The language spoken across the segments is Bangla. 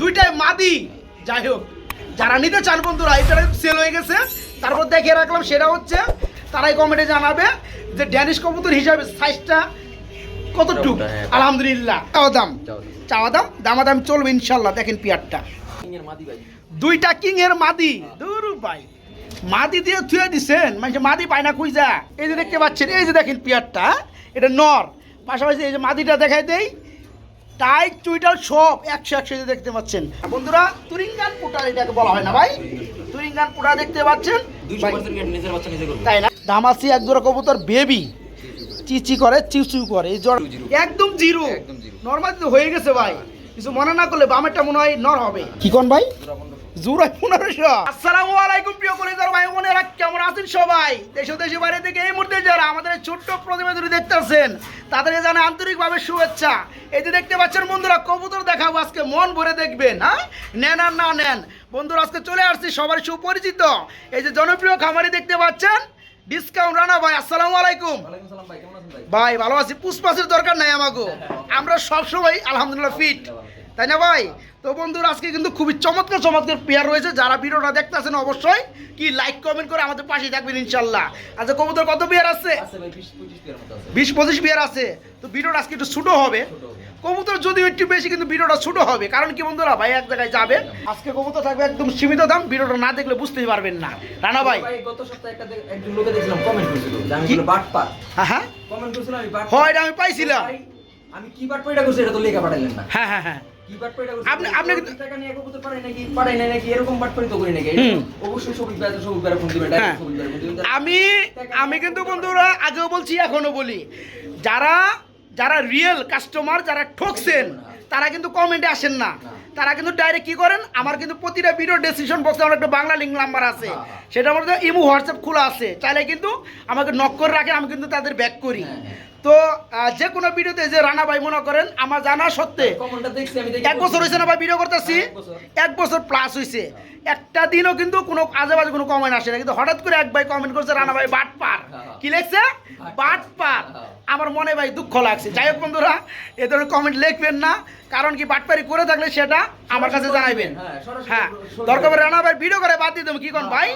দুইটাই মাদি। যাই হোক যারা নিতে চান বন্ধুরা এটা সেল হয়ে গেছে। তারপর দেখিয়ে রাখলাম সেটা হচ্ছে তারাই কমেন্টে জানাবে যে ড্যানিশ কবুতর হিসাবে সাইজটা কতটুক? হ্যাঁ। আলহামদুলিল্লাহ। চাওয়া দাম? চাওয়া দাম। দামাদাম চলবে ইনশাল্লাহ দেখেন পিয়ারটা। দুইটা কিং এর মাদি দূর ভাই। মাদি দিয়ে থুয়ে দিছেন। মানে মাদি পায় না খুঁজা এই যে দেখতে পাচ্ছেন এই যে দেখেন পিয়ারটা এটা নর। পাশাপাশি এই যে মাদিটা দেখাই দেই। টাইট টুইটার সব একশো একশো দেখতে পাচ্ছেন। বন্ধুরা তুরিঙ্গান পোটার এটাকে বলা হয় না ভাই? তুরিঙ্গান পোটা দেখতে পাচ্ছেন? তাই না? দামাসি এক জোড়া কবুতর বেবি। চিচি করে চিচু করে। এই একদম জিরো। নর্মাল হয়ে গেছে ভাই। কিছু মনে না করলে বামেরটা মনে হয় নর হবে। কি কোন ভাই? জুরাই পনেরোশো আসসালামু আলাইকুম প্রিয় কলিজার ভাই বোনেরা কেমন আছেন সবাই? দেশ ও দেশের বাইরে থেকে এই মুহূর্তে যারা আমাদের ছোট্ট প্রতিবেদনী দেখতেছেন তাদেরকে জানা আন্তরিকভাবে শুভেচ্ছা। এই যে দেখতে পাচ্ছেন বন্ধুরা কবুতর দেখাবো আজকে মন ভরে দেখবেন হ্যাঁ? নেন আর না নেন। বন্ধুরা আজকে চলে আসছি সবার সুপরিচিত। এই যে জনপ্রিয় খামারি দেখতে পাচ্ছেন ডিসকাউন্ট রানা ভাই আসসালামু আলাইকুম। ভাই কেমন আছেন ভাই? ভাই ভালো আছি পুষ্পাসের দরকার নাই আমাকে আমরা সবসময় আলহামদুলিল্লাহ ফিট তাই না ভাই? তো বন্ধুরা আজকে কিন্তু খুবই চমৎকার চমৎকার পেয়ার রয়েছে। যারা ভিডিওটা দেখতেছেন অবশ্যই কি লাইক কমেন্ট করে আমাদের পাশে থাকবেন ইনশাল্লাহ। আচ্ছা কবুতর কত পেয়ার আছে? আছে ভাই 20 25 পেয়ার মতো আছে। বিশ পঁচিশ পেয়ার আছে। তো ভিডিওটা আজকে একটু ছোটো হবে। কবুতর যদিও একটু বেশি কিন্তু ভিডিওটা ছোটো হবে। কারণ কি বন্ধুরা ভাই এক জায়গায় যাবে। আজকে কবুতর থাকবে একদম সীমিত দাম। ভিডিওটা না দেখলে বুঝতেই পারবেন না। রানা ভাই। গত সপ্তাহে একটা একজন লোকে কমেন্ট করেছিল। হ্যাঁ হ্যাঁ। কমেন্ট আমি হয় পাইছিলাম। আমি কি বাট পাইটা করছি এটা তো লেখা পাঠাইলেন না। হ্যাঁ হ্যাঁ হ্যাঁ। হ্যাঁ। আমি আমি কিন্তু বন্ধুরা আগেও বলছি এখনও বলি। যারা যারা রিয়েল কাস্টমার যারা ঠকছেন তারা কিন্তু কমেন্টে আসেন না। তারা কিন্তু ডাইরেক্ট কি করেন? আমার কিন্তু প্রতিটা ভিডিও ডেসিশন বক্সে আমার একটা বাংলা লিঙ্ক নাম্বার আছে। হ্যাঁ, হ্যাঁ। সেটার মধ্যে ইমো হোয়াটসঅ্যাপ খোলা আছে। চাইলে কিন্তু আমাকে নক করে রাখেন আমি কিন্তু তাদের ব্যাক করি। হ্যাঁ। তো যে কোনো ভিডিওতে যে রানা ভাই মনে করেন আমার জানা সত্ত্বে এক বছর হয়েছে না ভাই ভিডিও করতেছি? এক বছর। প্লাস হয়েছে। একটা দিনও কিন্তু কোনো আজে বাজে কোনো কমেন্ট আসে না। কিন্তু হঠাৎ করে এক ভাই কমেন্ট করছে রানা ভাই বাট পার। কি লেখছে? বাট পার। আমার মনে ভাই দুঃখ লাগছে। যাই হোক বন্ধুরা এ ধরনের কমেন্ট লিখবেন না। কারণ কি বাটপারি করে থাকলে সেটা আমার কাছে জানাবেন হ্যাঁ, হ্যাঁ দরকার পড়ে রানা ভাই ভিডিও করে বাদ দিয়ে দেবো। কি কোন ভাই?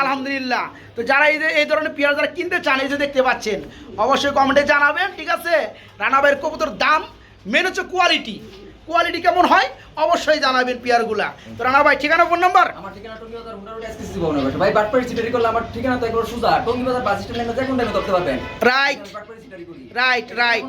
আলহামদুলিল্লাহ। তো যারা এই যে এই ধরনের পেঁয়াজ যারা কিনতে চান এই যে দেখতে পাচ্ছেন অবশ্যই কমেন্টে জানাবেন ঠিক আছে? রানা ভাইয়ের কবুতর দাম মেন হচ্ছে কোয়ালিটি কোয়ালিটি কেমন হয় অবশ্যই জানাবেন পেয়ারগুলা। তো রানা ভাই ঠিকানা ফোন নাম্বার আমার ঠিকানা টঙ্গী বাজার হুন্ডা রোড এসকেসি ভবন ভাই বাটপাড়ি সিটারি করলে আমার ঠিকানা তো একবার সোজা। টঙ্গী বাজার বাস স্ট্যান্ড লাইনে যে কোন টাইমে ধরতে পারবেন। রাইট রাইট রাইট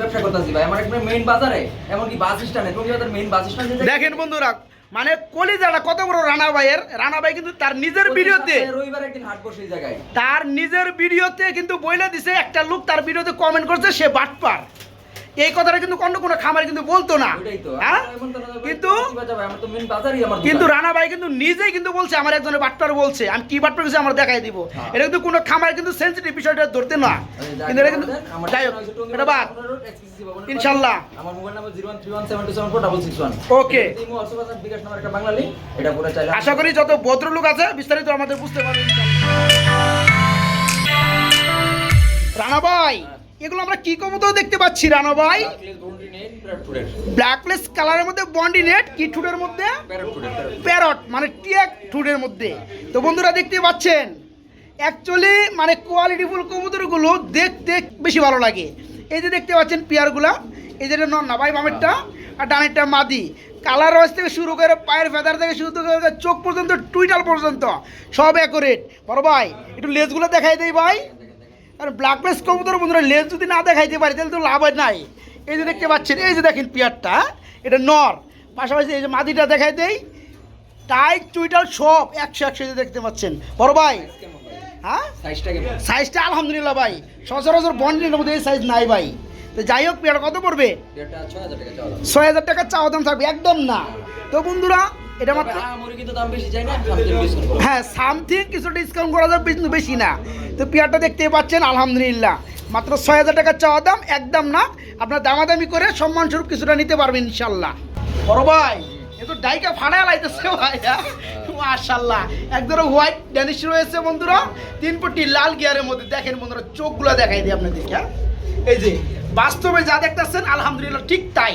ব্যবসা করতেছি ভাই। আমার একবার মেইন বাজারে এমনকি বাস স্ট্যান্ডে টঙ্গী বাজার মেইন বাস স্ট্যান্ডে দেখেন বন্ধুরা মানে কলিজাটা কত বড় রানা ভাইয়ের। রানা ভাই কিন্তু তার নিজের ভিডিওতে রবিবার একদিন হাট বসে জায়গায়। তার নিজের ভিডিওতে কিন্তু বইলে দিছে একটা লোক তার ভিডিওতে কমেন্ট করছে সে বাটপার এই কথাটা কিন্তু অন্য কোনো খামারে কিন্তু বলতো না হ্যাঁ কিন্তু। কিন্তু রানা ভাই কিন্তু নিজেই কিন্তু বলছে আমার একজনের বাটপার বলছে আমি কি বাটপার গেছি আমার দেখাই দিব হ্যাঁ। এটা কিন্তু কোনো খামারে কিন্তু সেন্সিটিভ বিষয়টা ধরতে না কিন্তু এটা কিন্তু যাই হোক এটা বাদ। ইনশাল্লাহ। আমার mobile number zero one three one seven two seven four double six one Okay. Imo WhatsApp আছে, বিকাশ নাম্বার একটা বাংলা এটা করে চাইলে আশা করি যত ভদ্রলোক আছে বিস্তারিত আমাদের বুঝতে পারবেন রানা ভাই এগুলো আমরা কি কবুতর দেখতে পাচ্ছি রানা ভাই। ব্ল্যাকলেস কালারের মধ্যে বন্ডি নেট কি ঠুটের মধ্যে। প্যারট মানে টিয়াক ঠুটের মধ্যে। তো বন্ধুরা দেখতে পাচ্ছেন অ্যাকচুয়ালি মানে কোয়ালিটিফুল কবুতরগুলো দেখতে বেশি ভালো লাগে। এই যে দেখতে পাচ্ছেন পেয়ারগুলা এই যে নন না ভাই বামেরটা আর ডানেরটা মাদি। কালার রয়েস থেকে শুরু করে পায়ের ফেদার থেকে শুরু করে চোখ পর্যন্ত টুইটাল পর্যন্ত সব অ্যাকুরেট বড় ভাই একটু লেজগুলো দেখাই দেই ভাই। আর ব্ল্যাকলেস কবুতর বন্ধুরা লেজ যদি না দেখাইতে পারি তাহলে তো লাভ নাই। এই যে দেখতে পাচ্ছেন এই যে দেখেন পেয়ারটা এটা নর। পাশাপাশি এই যে মাদিটা দেখাই দেই টাইট চুইটাল সব একশো একশো দেখতে পাচ্ছেন। বড় ভাই? হ্যাঁ? সাইজটা আলহামদুলিল্লাহ ভাই। সচরাচর বন্ডের মধ্যে এই সাইজ নাই ভাই। তো যাই হোক পেয়ারটা কত পড়বে। ছয় হাজার টাকা চাওয়া দাম থাকবে একদম না। তো বন্ধুরা এটা মাত্র? না, সামথিং। হ্যাঁ সামথিং কিছু ডিসকাউন্ট করা যাবে কিন্তু বেশি না। তো পেয়ারটা দেখতে পাচ্ছেন আলহামদুলিল্লাহ। মাত্র ছয় হাজার টাকা চাওয়া দাম একদম না। আপনার দামাদামি করে সম্মানস্বরূপ কিছুটা নিতে পারবেন ইনশাল্লাহ বড় ভাই এ তো ডাইকা ফাড়ায় লাইতেছে ভাই হ্যাঁ? মাশাল্লাহ একদম হোয়াইট ড্যানিশ রয়েছে বন্ধুরা। তিন পট্টি লাল গিয়ারের মধ্যে দেখেন বন্ধুরা চোখগুলো দেখাই দিই আপনাদেরকে। হ্যাঁ? এই যে বাস্তবে যা দেখতেছেন আলহামদুলিল্লাহ ঠিক তাই।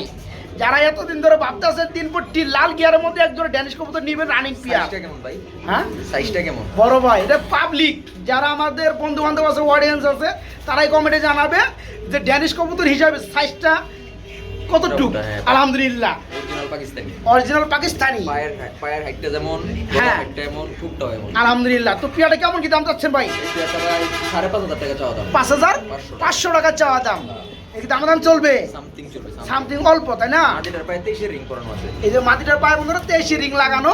যারা এতদিন ধরে ভাবতেছে তিন ফুটটি লাল গিয়ারের মধ্যে একজন ড্যানিশ কবুতর নিবেন রানিং সাইজটা কেমন ভাই? হ্যাঁ? সাইজটা কেমন? বড় ভাই এটা পাবলিক যারা আমাদের বন্ধু বান্ধব আছে অডিয়েন্স আছে তারাই কমেন্টে জানাবে যে ড্যানিশ কবুতর হিসাবে সাইজটা কতটুক? হ্যাঁ। আলহামদুলিল্লাহ। অরিজিনাল পাকিস্তানি অরিজিনাল পাকিস্তানি পায়ের পায়ের হাইটটা যেমন হ্যাঁ। এমন ঠুকটাও এমন। আলহামদুলিল্লাহ। তো পিয়াটা কেমন কি দাম চাচ্ছেন ভাই? সাড়ে পাঁচ হাজার টাকা চাওয়া দাম। পাঁচ হাজার? পাঁচশো। পাঁচশো টাকা চাওয়া দাম। এই দাম দাম চলবে। সামথিং চলবে সামথিং অল্প তাই না? মাটিটার পায়ে তেইশের রিং করানো আছে। এই যে মাটিটার পায়ে বন্ধুরা তেইশি রিং লাগানো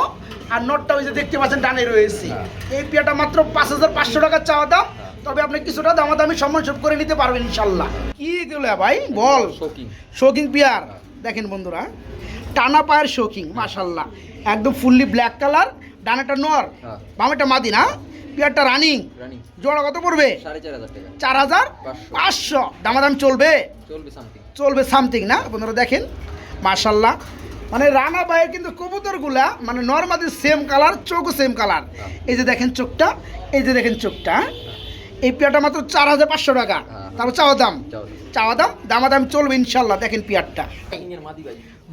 আর নোটটা ওই যে দেখতে পাচ্ছেন ডানে রয়েছে। হ্যাঁ। এই পিয়াটা মাত্র পাঁচ হাজার পাঁচশো টাকা চাওয়া দাম হ্যাঁ। তবে আপনি কিছুটা দামাদামি সম্মান সব করে নিতে পারবেন ইনশাল্লাহ। কি এগুলো ভাই? বল। Shocking shocking pair. দেখেন বন্ধুরা টানা পায়ের শোকিং মাশাল্লাহ। একদম ফুললি ব্ল্যাক কালার ডানাটা নর হ্যাঁ। বামেটা মাদি না? পিয়ারটা রানিং জোড়া কত পড়বে? চার হাজার পাঁচশো। দামাদাম চলবে? চলবে সামথিং না? আপনারা দেখেন মার্শাল্লাহ মানে রানা ভাইয়ের কিন্তু কবুতরগুলা মানে নর্মালি সেম কালার চোখও সেম কালার এই যে দেখেন চোখটা এই যে দেখেন চোখটা এই পেয়ারটা মাত্র চার হাজার পাঁচশো টাকা। হ্যাঁ। তারপর চাওয়া দাম? চাওয়া দাম। দামাদাম চলবে ইনশাল্লাহ দেখেন পেয়ারটা। মাদি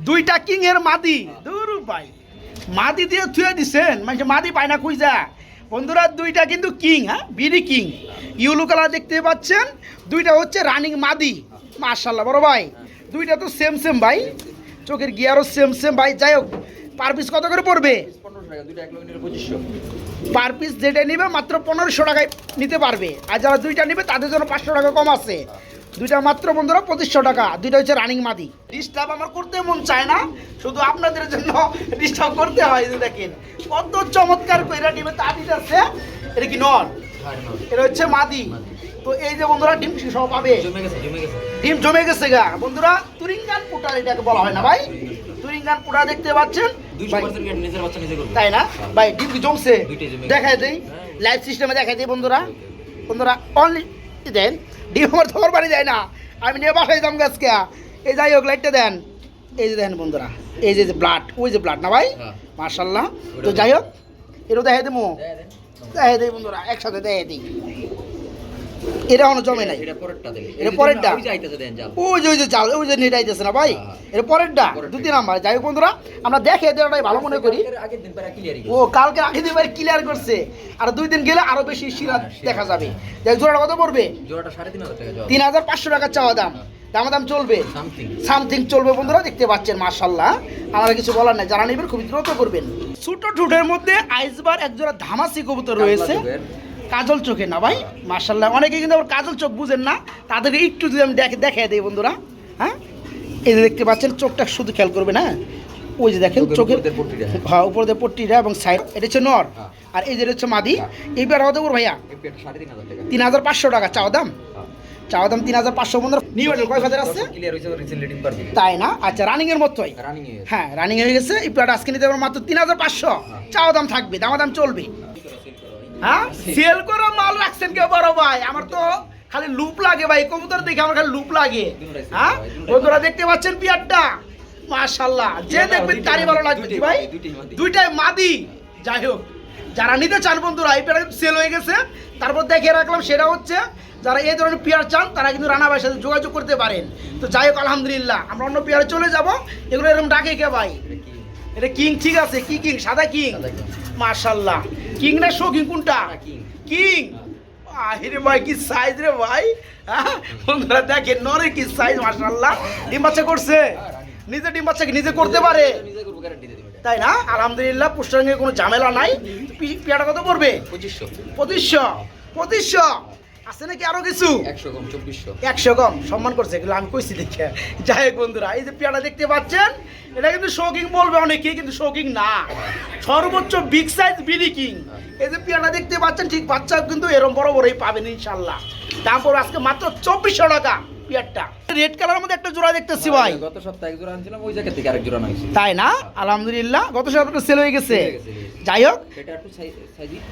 দুইটা কিং এর মাদি দূর ভাই। মাদি দিয়ে থুয়ে দিছেন। মানে মাদি পায় না খুঁজা বন্ধুরা, দুইটা কিন্তু কিং হ্যাঁ? BD king. ইউলো কালার দেখতে পাচ্ছেন, দুইটা হচ্ছে রানিং মাদি। মার্শাল্লাহ বড় ভাই। দুইটা তো সেম সেম ভাই। চোখের গিয়ারও সেম সেম ভাই। যাই হোক পার পিস কত করে পড়বে? পার পিস যেটা নিবে মাত্র পনেরোশো টাকায় নিতে পারবে। আর যারা দুইটা নিবে, তাদের জন্য পাঁচশো টাকা কম আছে। দুইটা মাত্র বন্ধুরা পঁচিশশো টাকা। দুইটা হচ্ছে রানিং মাদি। ডিস্টার্ব আমার করতে মন চায় না শুধু আপনাদের জন্য ডিস্টার্ব করতে হয় দেখেন। কত চমৎকার কইরা নিবে তা দিতেছে এটা কি নর? এটা হচ্ছে মাদি। তো এই যে বন্ধুরা ডিম সহ পাবে। ডিম জমে গেছে গা। বন্ধুরা তুরিঙ্গান পুটার এটাকে বলা হয় না ভাই? তুরিঙ্গান পুটা। দেখতে পাচ্ছেন? তাই না? ভাই ডিম কি জমছে? দেখাই দেই। হ্যাঁ। লাইভ সিস্টেমে দেখাই দিই বন্ধুরা। বন্ধুরা অনলি দেন। ডিম আমার তোমার বাড়ি যায় না। আমি নিয়ে বাসায় দাম গাছকে। এই যাই হোক লাইটটা দেন। এই যে দেখেন বন্ধুরা এই যে ব্লাড ওই যে ব্লাড না ভাই? হ্যাঁ। মার্শাল্লাহ তো যাই হোক এটাও দেখাই দেবো। দেয়। দেখাই দিই বন্ধুরা একসাথে দেখাই দিই। এটা এখনও জমে নাই। এটা পরেরটা এটা পরেরটা? ওই যে আইতাছে দেন জাল ওই যে ওই যে চাল ওই যে নেট আইতেছে না ভাই। হ্যাঁ। এটা পরেরটা যাই হোক বন্ধুরা আমরা দেখে ভালো মনে করি। আগের দিন পারা ক্লিয়ারই ও কালকে দিবার ক্লিয়ার করছে। আর দুই দিন গেলে আরও বেশি শিরা হ্যাঁ, দেখা যাবে। যাই জোড়াটা কত পড়বে? জোড়াটা তিন হাজার টাকা তিন হাজার পাঁচশো টাকা চাওয়া দাম। দামাদাম চলবে। সামথিং চলবে বন্ধুরা দেখতে পাচ্ছেন মার্শাল্লাহ আমার কিছু বলার নাই। যারা নেবেন খুবই দ্রুত করবেন। ছোট ঠুটের মধ্যে আইসবার এক জোড়া ধামাসি কবুতর রয়েছে। কাজল চোখে না ভাই মার্শাল্লাহ অনেকে কিন্তু আবার কাজল চোখ বুঝেন না তাদেরকে একটু যদি আমি দেখে দেখাই দিই বন্ধুরা হ্যাঁ? এই যে দেখতে পাচ্ছেন চোখটা শুধু খেয়াল করবে না ওই যে দেখেন চোখের পট্টিটা। হ্যাঁ। উপর দিয়ে পট্টিটা এবং সাইড এটা হচ্ছে নর। হ্যাঁ। আর এই যে হচ্ছে মাদি। এইবার হতে পারব ভাইয়া এই তিন হাজার পাঁচশো টাকা চাওয়া দাম? চাওয়া দাম তিন হাজার পাঁচশো বন্ধুরা। নিউ কয় হাজার আছে? তাই না? আচ্ছা রানিং এর মতোই হ্যাঁ রানিং হয়ে গেছে। এই প্লট আজকে নিতে পারব মাত্র তিন হাজার পাঁচশো। চাওয়া দাম থাকবে দামা দাম চলবে হ্যাঁ? সেল করা মাল রাখছেন কেউ বড় ভাই? আমার তো খালি লুপ লাগে ভাই কবুতর দেখে আমার খালি লুপ লাগে। হ্যাঁ? বন্ধুরা দেখতে পাচ্ছেন পিয়ারটা? মাশাল্লাহ যে দেখবেন তারই ভালো লাগবে ভাই? দুইটাই মাদি। যাই হোক যারা নিতে চান বন্ধুরা এই পেয়ারা সেল হয়ে গেছে। তারপর দেখে রাখলাম সেটা হচ্ছে যারা এই ধরনের পেয়ার চান তারা কিন্তু রানা ভাইয়ের সাথে যোগাযোগ করতে পারেন। তো যাই হোক আলহামদুলিল্লাহ আমরা অন্য পেয়ারে চলে যাব। এগুলো এরকম ডাকে কে ভাই? এটা কিং? ঠিক আছে কি কিং? সাদা কিং। মার্শাল্লাহ কিং না শৌখিন কোনটা? কিং। আহিরে ভাই কি সাইজ রে ভাই? হ্যাঁ? বন্ধুরা দেখেন নরে কি সাইজ মাশাল্লাহ ডিম বাচ্চা করছে? নিজে ডিম বাচ্চা কি নিজে করতে পারে? তাই না? আলহামদুলিল্লাহ পুষ্টাঙ্গে কোনো ঝামেলা নাই। পি- পেয়াটা কত পড়বে? পঁচিশশো। পঁচিশশো। পঁচিশশো। আছে নাকি আরও কিছু? একশো কম সম্মান করছে এগুলো আমি কইছি দেখে। যাই হোক বন্ধুরা এই যে পেয়ারা দেখতে পাচ্ছেন এটা কিন্তু শৌকিং বলবে অনেকেই কিন্তু শৌকিং না। সর্বোচ্চ বিগ সাইজ বিডি কিং। এই যে পেয়ারা দেখতে পাচ্ছেন ঠিক বাচ্চা কিন্তু এরম বড় বড়ই পাবেন ইনশাল্লাহ। তারপর পড়বে আজকে মাত্র চব্বিশশো টাকা। পেয়ারটা রেড কালারের মধ্যে একটা জোড়া দেখতেছি ভাই। গত সপ্তাহে এক জোড়া আনছিলাম ওই জায়গা থেকে আরেক জোড়া নাইছি তাই না? আলহামদুলিল্লাহ গত সপ্তাহে সেল হয়ে গেছে। হয়ে। যাই হোক। সেটা একটু সাইজ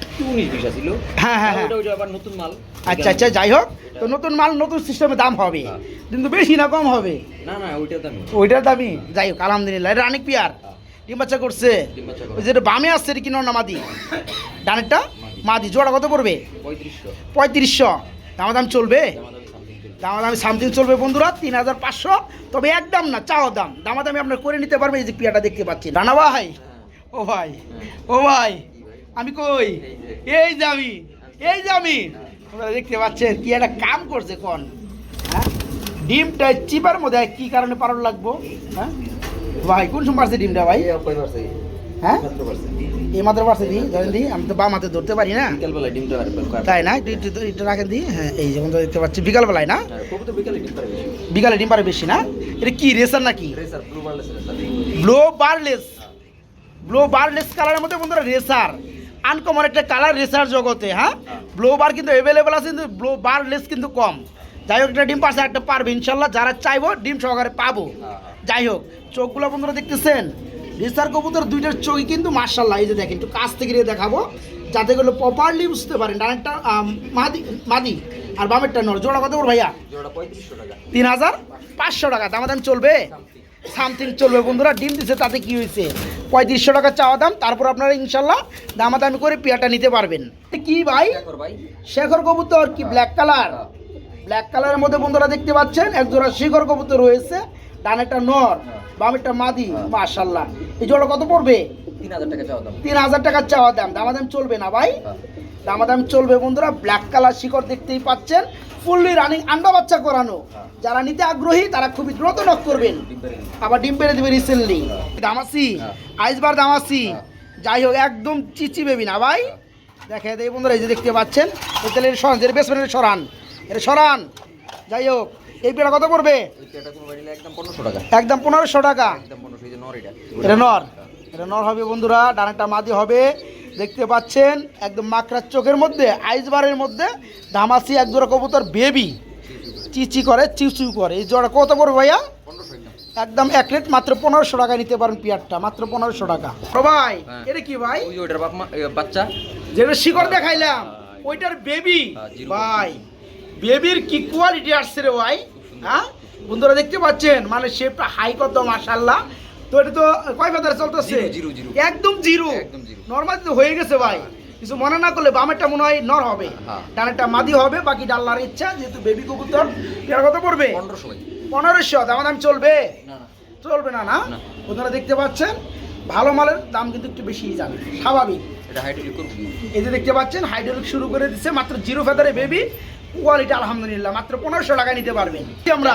একটু উনিশ বিশ ছিল হ্যাঁ, হ্যাঁ, হ্যাঁ। ওটা ওটা আবার নতুন মাল। আচ্ছা আচ্ছা যাই হোক। তো নতুন মাল নতুন সিস্টেমে দাম হবে। হ্যাঁ। কিন্তু বেশি না কম হবে? না না দামি ওইটার দামি যাই হোক আলহামদুলিল্লাহ। এটা অনেক পিয়ার ডিম বাচ্চা করছে। ডিম ওই যেটা বামে আসছে এটা কি নর না মাদি? ডানেরটা? মাদি। জোড়া কত পড়বে? পঁয়ত্রিশশো। পঁয়ত্রিশশো। দাম চলবে? চলবে দামাদামি সামথিং চলবে বন্ধুরা তিন হাজার পাঁচশো। তবে একদম না চাও দাম। দামাদামি আপনার করে নিতে পারবেন এই যে পিয়াটা দেখতে পাচ্ছেন। রানা ভাই? ও ভাই ও ভাই আমি কই? এই যে আমি এই যে আমি। আপনারা দেখতে পাচ্ছেন কি একটা কাম করছে কোন। হ্যাঁ? ডিমটা চিপার মধ্যে কি কারণে পারণ লাগবো? হ্যাঁ? ভাই কোন সময় পারছে ডিমটা ভাই? হ্যাঁ? এই মাত্র পারছে দি ধরেন দি আমি তো বাম হাতে ধরতে পারি না? তাই না? একটু একটু একটু রাখেন দি। হ্যাঁ এই দেখতে পাচ্ছি বিকালবেলায় না? বিকেলে ডিম পারে বেশি। না? এটা কি রেসার নাকি? Blue barless blue barless blue barless কালারের মধ্যে বন্ধুরা রেসার। আনকমন একটা কালার রেসার জগতে হ্যাঁ? ব্লো বার কিন্তু অ্যাভেলেবেল আছে কিন্তু ব্লো বারলেস কিন্তু কম। যাই হোক একটা ডিম পারছে একটা পারবে। ইনশাল্লাহ যারা চাইব ডিম সহকারে পাবো। যাই হোক চোখগুলো বন্ধুরা দেখতেছেন? রেসার কবুতর দুইটার চোখই কিন্তু মার্শাল্লাহ এই যে দেখেন একটু কাছ থেকে দেখাবো যাতে করে প্রপারলি বুঝতে পারেন। ডানেরটা মাদি মাদি আর বামেরটা নর। জোড়া কত ভাইয়া? তিন হাজার পাঁচশো টাকা। দামাদাম চলবে? সামথিং চলবে বন্ধুরা। ডিম দিছে তাতে কি হয়েছে? পঁয়ত্রিশশো টাকা চাওয়া দাম। তারপর আপনারা ইনশাল্লাহ দামাদামি করে পেয়াটা নিতে পারবেন। কি ভাই? শেখর কবুতর কি? ব্ল্যাক কালার ব্ল্যাক কালারের মধ্যে বন্ধুরা দেখতে পাচ্ছেন এক জোড়া শিখর কবুতর রয়েছে। ডানেরটা নর বামেরটা মাদি মাশাল্লাহ এই জোড়া কত পড়বে? তিন হাজার টাকা চাওয়া দাম। তিন হাজার টাকা চাওয়া দাম। দামাদাম চলবে না ভাই। দামাদাম চলবে বন্ধুরা ব্ল্যাক কালার শিকড় দেখতেই পাচ্ছেন। ফুললি রানিং আন্ডা বাচ্চা করানো। যারা নিতে আগ্রহী তারা খুবই দ্রুত নক করবেন। আবার ডিম পেরে দেবে রিসেন্টলি দামাসি। হ্যাঁ। আইসবার দামাসি। হ্যাঁ। যাই হোক একদম চিচি বেবি না ভাই। দেখে এই বন্ধুরা এই যে দেখতে পাচ্ছেন। তাহলে সরান যেটা বেসমেন্টের সরান। এটা সরান। যাই হোক। এই পেটা কত পড়বে? একদম পনেরোশো টাকা। টাকা। যে নর এটা এটা নর। এটা নর হবে বন্ধুরা ডানাটা মাদি হবে। দেখতে পাচ্ছেন একদম মাকড়ার চোখের মধ্যে আইসবারের মধ্যে ধামাসি এক জোড়া কবুতর বেবি। চিচি করে চিউচিউ করে। এই জোড়া কত পড়বে ভাইয়া? একদম। এক প্লেট মাত্র পনেরোশো টাকায় নিতে পারেন পিয়ারটা মাত্র পনেরোশো টাকা। ভাই হ্যাঁ। এটা কি ভাই? এ, বাচ্চা। যেটা শিকড় দেখাইলাম ওইটার বেবি। ভাই বেবির কি কোয়ালিটি আসছে রে ভাই? হ্যাঁ? বন্ধুরা দেখতে পাচ্ছেন? মানে শেপটা হাই কত মাশাল্লাহ তো এটা তো কয় ফেদারে চলতেছে। একদম জিরো। নর্মাল তো হয়ে গেছে ভাই। কিছু মনে না করলে বামেরটা মনে হয় নর হবে। হ্যাঁ। ডানেরটা মাদি হবে বাকি ডাল্লার ইচ্ছা যেহেতু বেবি কুকুর এটা কত পড়বে? পনেরোশো দাম দাম চলবে? না না। চলবে না না। আপনারা দেখতে পাচ্ছেন? ভালো মালের দাম কিন্তু একটু বেশিই যাবে। স্বাভাবিক। এটা হাইড্রোলিক করব এই যে দেখতে পাচ্ছেন হাইড্রোলিক শুরু করে দিচ্ছে মাত্র জিরো ফেদারে বেবি কোয়ালিটি আলহামদুলিল্লাহ মাত্র পনেরোশো টাকা নিতে পারবেন। আমরা?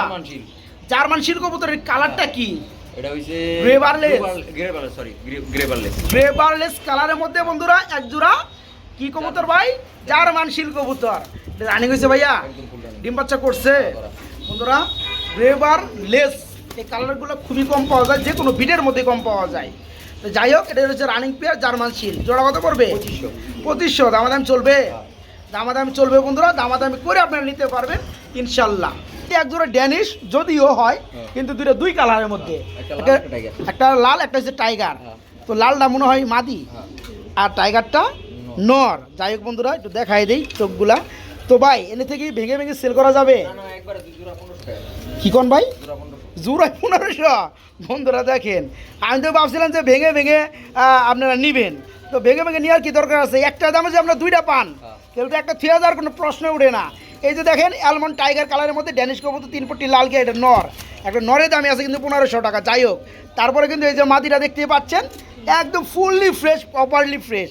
জার্মান শিল কবুতরের কালারটা কি? এটা হইছে? সরি কালারের মধ্যে বন্ধুরা এক জোড়া। কি কবুতর ভাই? জার্মান শিল কবুতর। রানিং হয়েছে ভাইয়া? ডিম বাচ্চা করছে। বন্ধুরা ব্রেবার লেস এই কালারগুলো খুবই কম পাওয়া যায় যে কোনো বিটের মধ্যে কম পাওয়া যায়। তো যাই হোক এটা হচ্ছে রানিং পেয়ার জার্মান শিল। জোড়া কত পড়বে? পঁচিশশো দামাদাম চলবে? হ্যাঁ। দামাদামি চলবে বন্ধুরা দামাদামি করে আপনারা নিতে পারবেন ইনশাল্লাহ। এক দুটো ড্যানিশ যদিও হয় হ্যাঁ। কিন্তু দুটো দুই কালারের মধ্যে। একটা লাল, একটা- লাল একটা হচ্ছে টাইগার হ্যাঁ। তো লালটা মনে হয় মাদি হ্যাঁ। আর টাইগারটা নর। যাই হোক বন্ধুরা একটু দেখাই দেই চোখগুলা। তো ভাই এনে থেকে ভেঙে ভেঙে সেল করা যাবে? কি কোন ভাই? পনেরোশো। পনেরোশো। বন্ধুরা দেখেন আমি তো ভাবছিলাম যে ভেঙে ভেঙে আপনারা নিবেন। তো ভেঙে ভেঙে নেওয়ার কি দরকার আছে? একটা দামে যে আপনারা দুইটা পান। হ্যাঁ। কেউ তো একটা থ্রি হাজার কোনো প্রশ্ন উঠে না। এই যে দেখেন অ্যালমন্ড টাইগার কালারের মধ্যে ড্যানিশ কবুতর তিন পট্টি লাল কে এটা নর। একটা নরের দামে আছে কিন্তু পনেরোশো টাকা যাই হোক। তারপরে কিন্তু এই যে মাদিটা দেখতে পাচ্ছেন একদম ফুললি ফ্রেশ প্রপারলি ফ্রেশ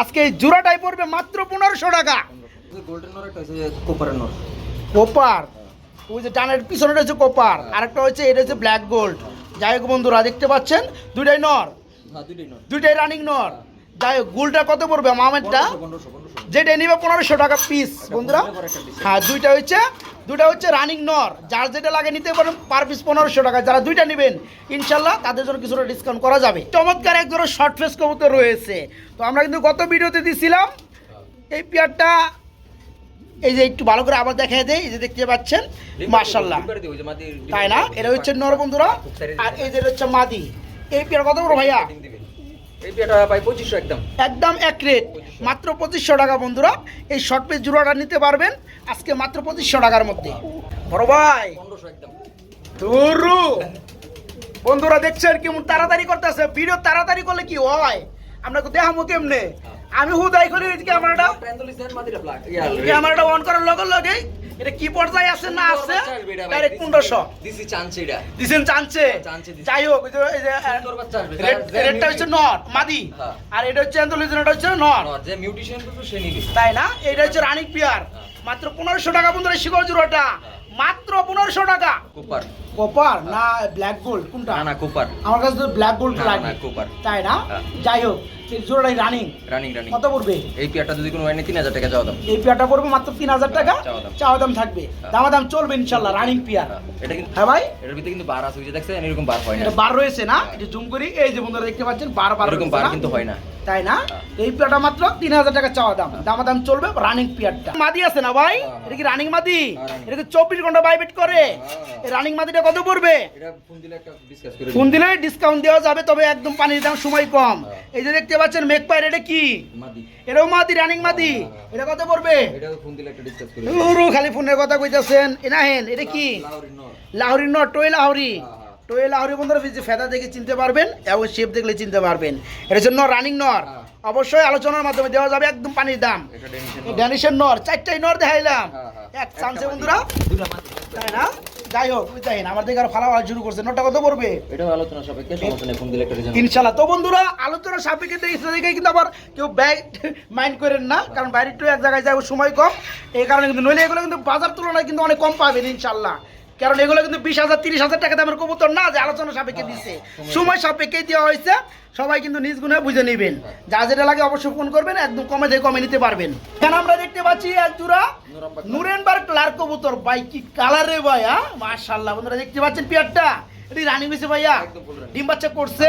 আজকে এই জোড়াটাই পড়বে মাত্র পনেরোশো টাকা। গোল্ডেন নর একটা কোপারের নর। কোপার ওই যে ডানের পিছনেটা হচ্ছে কোপার আরেকটা হচ্ছে এটা হচ্ছে ব্ল্যাক গোল্ড যাই হোক বন্ধুরা দেখতে পাচ্ছেন দুইটাই নর। হ্যাঁ দুইটাই রানিং নর। যাই হোক গুলটা কত পড়বে মামেরটা? যেটা নিবে পনেরোশো টাকা পিস বন্ধুরা। হ্যাঁ দুইটা হচ্ছে দুইটা হচ্ছে রানিং নর। যার যেটা লাগে নিতে পারেন পার পিস পনেরোশো টাকা। যারা দুইটা নেবেন ইনশাল্লাহ তাদের জন্য কিছুটা ডিসকাউন্ট করা যাবে। চমৎকার এক ধরনের শর্ট ফেস কবুতর রয়েছে। তো আমরা কিন্তু গত ভিডিওতে দিছিলাম এই পেয়ারটা এই যে একটু ভালো করে আবার দেখা দেয় এই যে দেখতে পাচ্ছেন মার্শাল্লাহ তাই না? এটা হচ্ছে নর বন্ধুরা। আর এই যে হচ্ছে মাদি। এই পেয়ার কত বড় ভাইয়া? এই পেয়ারটা ভাই পঁচিশশো একদম। একদম এক রেট। মাত্র পঁচিশশো টাকা বন্ধুরা এই শর্ট পেজ জুড়াটা নিতে পারবেন আজকে মাত্র পঁচিশশো টাকার মধ্যে। বড় ভাই ধরু। বন্ধুরা দেখছেন কেমন তাড়াতাড়ি করতেছে। ভিডিও তাড়াতাড়ি করলে কি হয়? আমরা তো দেখামো কেমনে? আমি হুদাই করি এদিকে আমার এটা ক্যামেরাটা অন করার লগে লগে এটা কি পর্যায়ে আছে না আছে? ডাইরেক্ট দিছি- পনেরোশো। দিছি চান্স এটা। দিছেন চানছে? চানছে যাই হোক এই যে- রেডটা হচ্ছে নট মাদি। হ্যাঁ। আর এটা হচ্ছে হচ্ছে নর, যে মিউটেশন করবে সে নিবে। তাই না? এটা হচ্ছে রানিক পিয়ার। মাত্র পনেরোশো টাকা বন্ধুরা শিকড় জোড়াটা মাত্র পনেরোশো টাকা। কুপার। কপার না ব্ল্যাক গোল্ড কোনটা? না না কুপার আমার কাছে তো ব্ল্যাক গোল্ড লাগে। না। তাই না? হ্যাঁ। যাই হোক রানিং রানিং রানিং কত পড়বে? এই পেয়ারটা যদি কোনো ওয়াইনে তিন হাজার টাকা চাওয়া দাম। এই পেয়ারটা পড়বে মাত্র তিন হাজার টাকা। চাওয়া দাম। থাকবে। দামা দাম চলবে ইনশাল্লাহ রানিং পিয়ার এটা কিন্তু হ্যাঁ ভাই? এটার ভিতরে কিন্তু বার আছে দেখছেন এরকম বার হয় না। এটা বার রয়েছে না? এটা জুম করি। এই যে বন্ধুরা দেখতে পাচ্ছেন বার বার এরকম বার কিন্তু হয় না। তাই না? এই পেয়ারটা মাত্র তিন হাজার টাকা চাওয়া দাম। দামা দাম চলবে রানিং পিয়ারটা মাদি আছে না ভাই? হ্যাঁ। এটা কি রানিং মাদি? হ্যাঁ, এটা কি চব্বিশ ঘণ্টা বাইবেট করে? হ্যাঁ। রানিং মাদিটা কত পড়বে? ফোন দিলে ডিসকাউন্ট দেওয়া যাবে তবে একদম পানির দাম সময় কম। হ্যাঁ। এই যে দেখতে পাচ্ছেন মেক এটা কি? এটাও মাদি রানিং মাদি। হ্যাঁ। এটা কত পড়বে? খালি ফোনের কথা কইতাছেন। এনাহেন এটা কি? লাহোরি লাহোরি নট টোয়ে লাহোরি হ্যাঁ, হ্যাঁ। টোয়ে বন্ধুরা যে ফেদা দেখে চিনতে পারবেন এবং শেপ দেখলে চিনতে পারবেন। এটা জন্য রানিং নর। হ্যাঁ। অবশ্যই আলোচনার মাধ্যমে দেওয়া যাবে একদম পানির দাম। ড্যানিশের নর। চারটাই নর দেখাইলাম। হ্যাঁ, হ্যাঁ। এক চান্সে বন্ধুরা। তাই না? যাই হোক যাই আমার দিকে আরও ফালা শুরু করছে। নটা কত পড়বে? এটা আলোচনা সাপেক্ষে সমস্যা নেই ফোন দিলে একটা রিজন ইনশাল্লাহ তো বন্ধুরা আলোচনা সাপেক্ষে দেখে কিন্তু আবার কেউ ব্যাগ মাইন্ড করেন না কারণ বাইরে একটু এক জায়গায় যাব সময় কম। এই কারণে কিন্তু নইলে এগুলো কিন্তু বাজার তুলনায় কিন্তু অনেক কম পাবেন ইনশাল্লাহ কারণ এগুলো কিন্তু বিশ হাজার তিরিশ হাজার টাকা দামের কবুতর না যে আলোচনা সাপেক্ষে দিচ্ছে সময় সাপেক্ষে। দেওয়া হয়েছে সবাই কিন্তু নিজ গুণে বুঝে নেবেন। যা যেটা লাগে অবশ্যই ফোন করবেন একদম কমে থেকে কমে নিতে পারবেন। এখানে আমরা দেখতে পাচ্ছি এক জোড়া নুরেন নুরেনবার্গ লার কবুতর। ভাই কি কালারে ভাই হ্যাঁ মার্শাল্লাহ বন্ধুরা দেখতে পাচ্ছেন পিয়ারটা? এটি রানিং হয়েছে ভাইয়া। ডিম বাচ্চা করছে।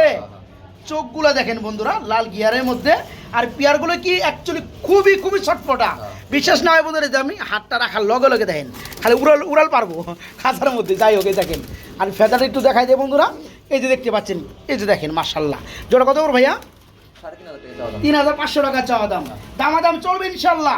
চোখগুলো দেখেন বন্ধুরা লাল গিয়ারের মধ্যে। আর পিয়ারগুলো কি অ্যাকচুয়ালি খুবই খুবই ছটফটা বিশ্বাস না হয় বন্ধুরা যে আমি হাতটা রাখার লগে লগে দেখেন খালি উড়াল উড়াল পারব খাঁচার মধ্যে। যাই হোক এই দেখেন। আর ফেদাটা একটু দেখাই দেয় বন্ধুরা। এই যে দেখতে পাচ্ছেন এই যে দেখেন মার্শাল্লাহ জোড়া কত ভাইয়া? তিন হাজার পাঁচশো টাকা চাওয়া দাম। তিন হাজার পাঁচশো টাকা চাওয়া দাম। দামা দাম চলবে ইনশাল্লাহ